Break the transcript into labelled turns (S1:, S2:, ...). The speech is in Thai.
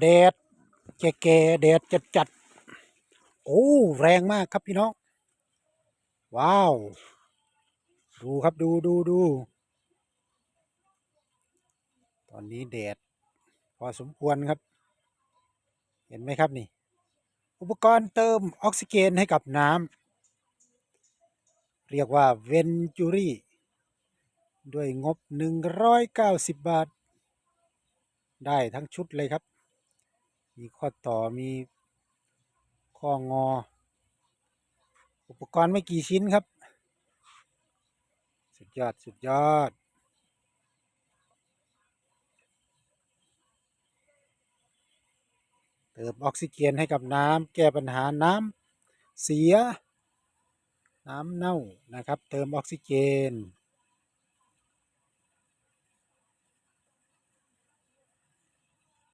S1: แดดแก่ๆแดดจัดจัดๆโอ้ แรงมากครับพี่น้อง ว้าว ดูครับดูดูดูตอนนี้แดดพอสมควรครับ เห็นไหมครับนี่ อุปกรณ์เติมออกซิเจนให้กับน้ำเรียกว่าเวนจูรี่ด้วยงบ 190 บาท ได้ทั้งชุดเลยครับ มีข้อต่อมีข้องอ อุปกรณ์ไม่กี่ชิ้นครับ สุดยอด สุดยอด เติมออกซิเจนให้กับน้ำแก้ปัญหาน้ำเสีย น้ำเน่านะครับ เติมออกซิเจน